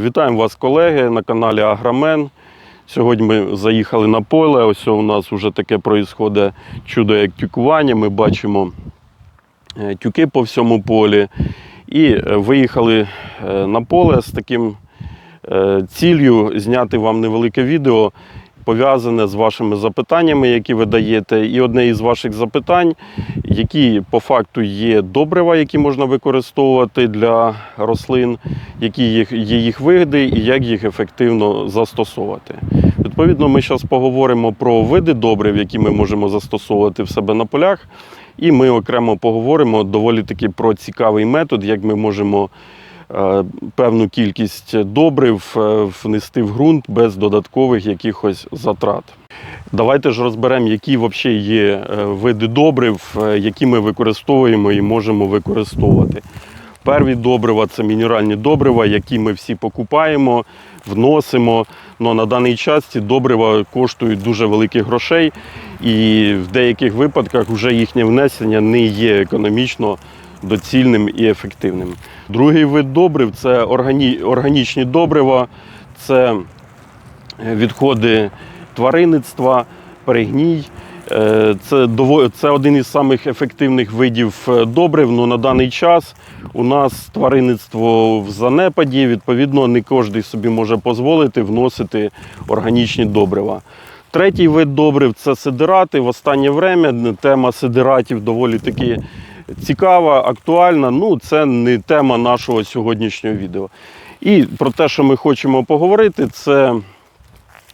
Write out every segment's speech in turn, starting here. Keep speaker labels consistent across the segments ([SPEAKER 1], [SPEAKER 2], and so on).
[SPEAKER 1] Вітаємо вас, колеги, на каналі Агромен. Сьогодні ми заїхали на поле. Ось у нас вже таке проїсходить чудо, як тюкування. Ми бачимо е, тюки по всьому полі. І е, виїхали е, на поле з таким цілею зняти вам невелике відео, пов'язане з вашими запитаннями, які ви даєте. І одне із ваших запитань, які по факту є добрива, які можна використовувати для рослин, які є їх вигоди і як їх ефективно застосовувати. Відповідно, ми зараз поговоримо про види добрив, які ми можемо застосовувати в себе на полях. І ми окремо поговоримо доволі таки про цікавий метод, як ми можемо певну кількість добрив е, внести в ґрунт без додаткових якихось затрат. Давайте ж розберемо, які взагалі є е, види добрив, е, які ми використовуємо і можемо використовувати. Перві добрива це мінеральні добрива, які ми всі покупаємо, вносимо. Но на даний час ці добрива коштують дуже великих грошей, і в деяких випадках вже їхнє внесення не є економічно доцільним і ефективним. Другий вид добрив це органі... органічні добрива, це відходи тваринництва, перегній. Е, Це, це один із самих ефективних видів е, добрив. Ну, на даний час у нас тваринництво в занепаді, відповідно, не кожен собі може дозволити вносити органічні добрива. Третій вид добрив це сидирати. В останнє время тема сидиратів доволі таки цікава, актуальна. Ну, це не тема нашого сьогоднішнього відео. І про те, що ми хочемо поговорити, це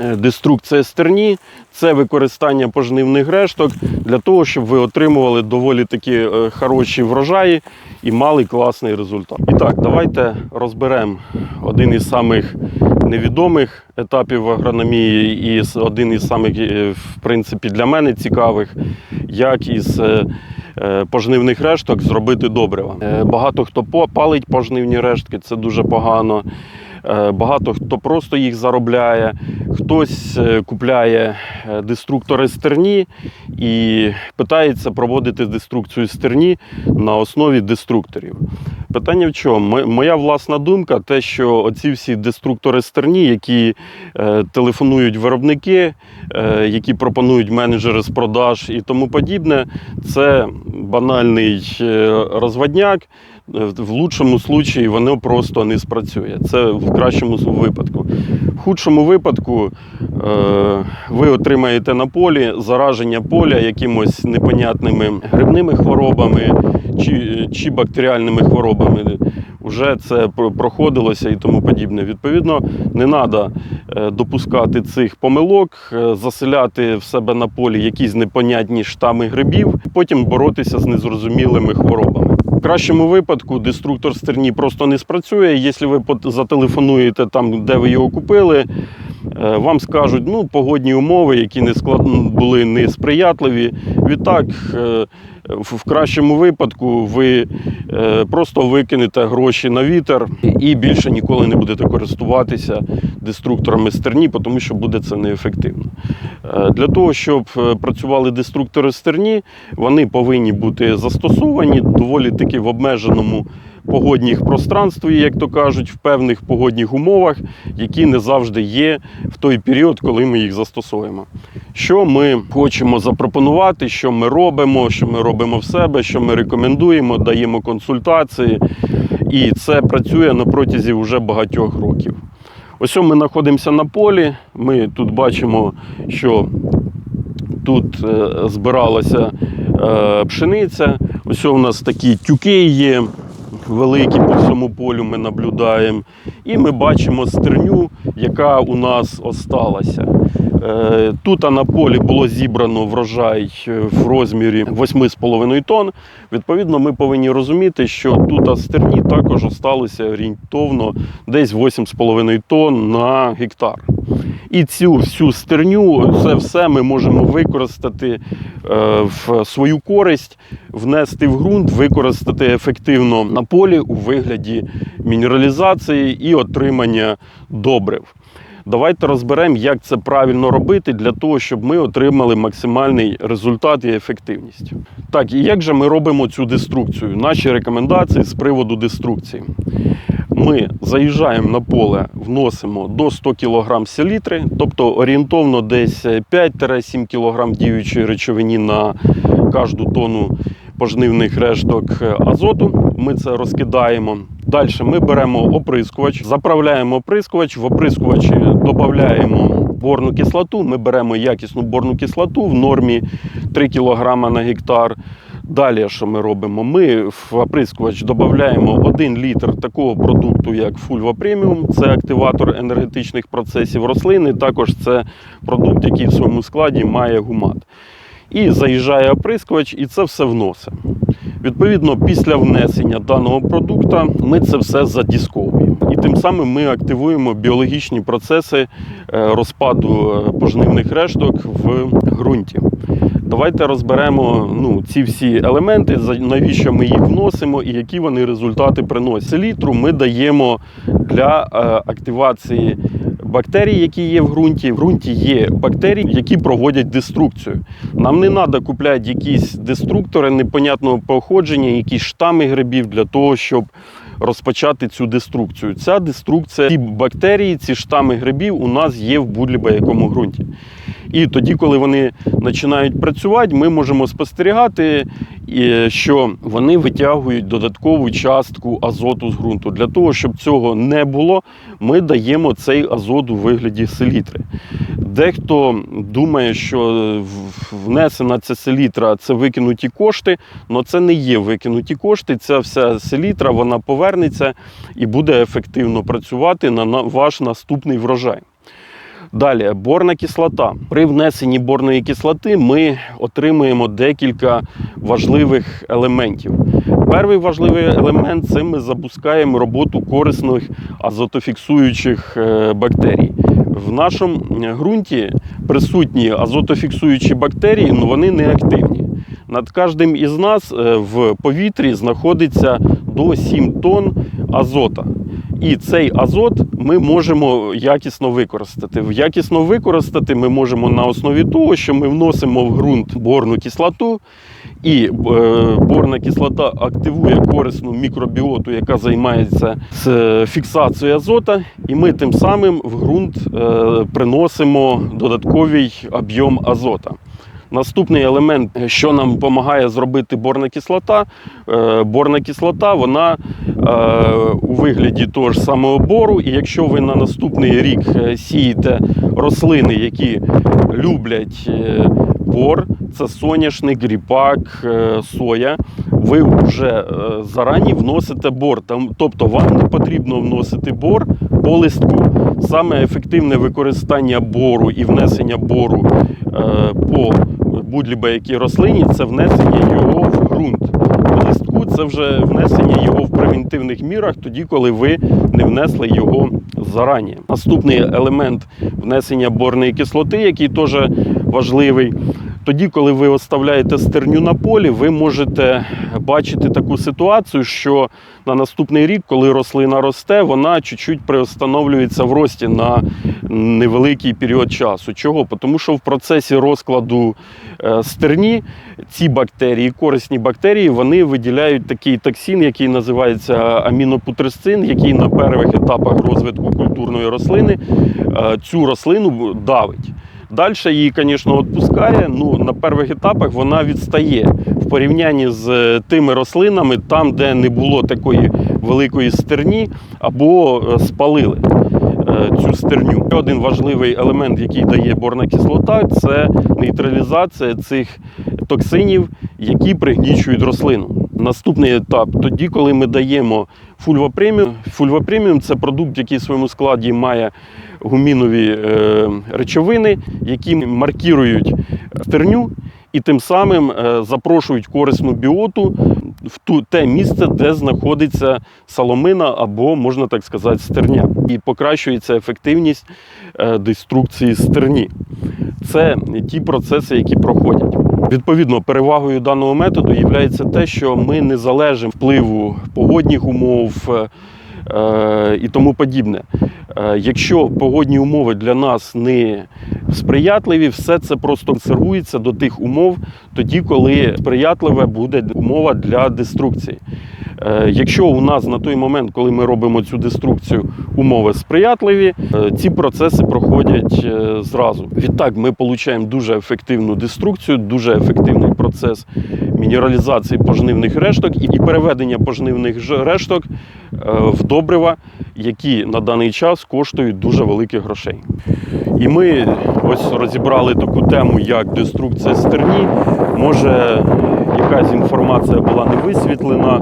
[SPEAKER 1] е, деструкція стерні, це використання пожнивних решток для того, щоб ви отримували доволі такі е, хороші врожаї і мали класний результат. І так, давайте розберемо один із самих невідомих етапів агрономії і один із самих, е, в принципі, для мене цікавих, як із пожнивних решток зробити добрива. Е, Багато хто палить пожнивні рештки, це дуже погано. Е, Багато хто просто їх заробляє, хтось е, купляє е, деструктори стерні і питається проводити деструкцію стерні на основі деструкторів. Питання в чому? Моя власна думка, те, що оці всі деструктори стерні, які е, телефонують виробники, е, які пропонують менеджери з продаж і тому подібне, це банальний е, розводняк. В лучшому случаї воно просто не спрацює. Це в кращому випадку. В худшому випадку е, ви отримаєте на полі зараження поля якимось непонятними грибними хворобами чи, чи бактеріальними хворобами. Вже це проходилося і тому подібне. Відповідно, не треба допускати цих помилок, е, заселяти в себе на полі якісь непонятні штами грибів, потім боротися з незрозумілими хворобами. В кращому випадку деструктор стерні просто не спрацює. Якщо ви зателефонуєте там, де ви його купили, е, вам скажуть, ну, погодні умови, які не склад... були несприятливі. Відтак, е, в кращому випадку, ви е, просто викинете гроші на вітер і більше ніколи не будете користуватися деструкторами стерні, тому що буде це неефективно. Е, Для того, щоб е, працювали деструктори стерні, вони повинні бути застосовані доволі таки в обмеженому погодних пространстві, як то кажуть, в певних погодних умовах, які не завжди є в той період, коли ми їх застосуємо. Що ми хочемо запропонувати, що ми робимо, що ми робимо в себе, що ми рекомендуємо, даємо консультації. І це працює на протязі вже багатьох років. Ось ми знаходимося на полі. Ми тут бачимо, що тут е, збиралася е, пшениця. Ось у нас такі тюки є, великі по всьому полю ми наблюдаємо. І ми бачимо стерню, яка у нас осталася. Е, Тут на полі було зібрано врожай е, в розмірі 8,5 тонн. Відповідно, ми повинні розуміти, що тут стерні також осталося орієнтовно десь 8,5 тонн на гектар. І цю всю стерню, це все ми можемо використати е, в свою користь, внести в ґрунт, використати ефективно на полі у вигляді мінералізації і отримання добрив. Давайте розберемо, як це правильно робити для того, щоб ми отримали максимальний результат і ефективність. Так, і як же ми робимо цю деструкцію? Наші рекомендації з приводу деструкції. Ми заїжджаємо на поле, вносимо до 100 кг селітри, тобто орієнтовно десь 5-7 кг діючої речовині на кожну тонну пожнивних решток азоту. Ми це розкидаємо. Далі ми беремо оприскувач, заправляємо оприскувач, в оприскувачі додаємо борну кислоту. Ми беремо якісну борну кислоту в нормі 3 кг на гектар. Далі, що ми робимо? Ми в оприскувач додаємо 1 літр такого продукту, як Fulva Premium. Це активатор енергетичних процесів рослини. Також це продукт, який в своєму складі має гумат. І заїжджає оприскувач, і це все вносимо. Відповідно, після внесення даного продукту ми це все задісковуємо. І тим самим ми активуємо біологічні процеси е, розпаду е, пожнивних решток в ґрунті. Давайте розберемо ну, ці всі елементи, навіщо ми їх вносимо і які вони результати приносять. Селітру ми даємо для е, активації бактерій, які є в ґрунті. В ґрунті є бактерії, які проводять деструкцію. Нам не треба купляти якісь деструктори непонятного походження, якісь штами грибів для того, щоб розпочати цю деструкцію. Ця деструкція, ці бактерії, ці штами грибів у нас є в будь-якому ґрунті. І тоді, коли вони починають працювати, ми можемо спостерігати, що вони витягують додаткову частку азоту з ґрунту. Для того, щоб цього не було, ми даємо цей азот у вигляді селітри. Дехто думає, що внесена ця селітра це викинуті кошти, але це не є викинуті кошти. Ця вся селітра вона повернеться і буде ефективно працювати на ваш наступний врожай. Далі, борна кислота. При внесенні борної кислоти ми отримуємо декілька важливих елементів. Перший важливий елемент це ми запускаємо роботу корисних азотофіксуючих е, бактерій. В нашому ґрунті присутні азотофіксуючі бактерії, але вони не активні. Над кожним із нас е, в повітрі знаходиться до 7 тонн азота. І цей азот ми можемо якісно використати. Якісно використати ми можемо на основі того, що ми вносимо в ґрунт борну кислоту, і е, борна кислота активує корисну мікробіоту, яка займається е, фіксацією азота, і ми тим самим в ґрунт е, приносимо додатковий об'єм азота. Наступний елемент, що нам допомагає зробити борна кислота. Борна кислота, вона у вигляді того ж самого бору. І якщо ви на наступний рік сієте рослини, які люблять бор, це соняшник, ріпак, е, соя, ви вже е, зарані вносите бор. Тобто вам не потрібно вносити бор по листку. Саме ефективне використання бору і внесення бору е, по будь-якій рослині це внесення його в ґрунт. По листку це вже внесення його в превентивних мірах, тоді, коли ви не внесли його зарані. Наступний елемент внесення борної кислоти, який теж важливий. Тоді, коли ви оставляєте стерню на полі, ви можете бачити таку ситуацію, що на наступний рік, коли рослина росте, вона чуть-чуть приостановлюється в рості на невеликий період часу. Чого? Тому що в процесі розкладу е, стерні ці бактерії, корисні бактерії, вони виділяють такий токсин, який називається амінопутресцин, який на перших етапах розвитку культурної рослини е, цю рослину давить. Далі її, звісно, відпускає. Ну, на перших етапах вона відстає в порівнянні з е, тими рослинами, там, де не було такої великої стерні, або е, спалили е, цю стерню. Один важливий елемент, який дає борна кислота, це нейтралізація цих токсинів, які пригнічують рослину. Наступний етап тоді, коли ми даємо фульва преміум. Фульва преміум це продукт, який в своєму складі має гумінові е, речовини, які маркірують стерню і тим самим е, запрошують корисну біоту в ту, те місце, де знаходиться соломина або, можна так сказати, стерня. І покращується ефективність е, деструкції стерні. Це ті процеси, які проходять. Відповідно, перевагою даного методу є те, що ми не залежимо впливу погодних умов е, е, і тому подібне. Е, Якщо погодні умови для нас не сприятливі, все це просто консервується до тих умов, тоді, коли сприятлива буде умова для деструкції. Е, Якщо у нас на той момент, коли ми робимо цю деструкцію, умови сприятливі, е, ці процеси проходять е, зразу. Відтак ми отримуємо дуже ефективну деструкцію, дуже ефективний процес мінералізації пожнивних решток і переведення пожнивних решток в добрива, які на даний час коштують дуже великих грошей. І ми ось розібрали таку тему, як деструкція стерні. Може, якась інформація була не висвітлена.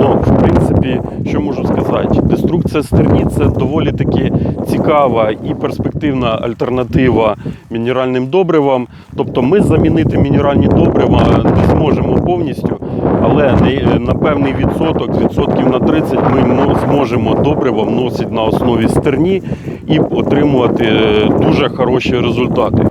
[SPEAKER 1] Ну, в принципі, що можу сказати, деструкція стерні це доволі таки цікава і перспективна альтернатива мінеральним добривам. Тобто ми замінити мінеральні добрива не зможемо повністю, але на певний відсоток, відсотків на 30, ми зможемо добрива вносити на основі стерні і отримувати е, дуже хороші результати.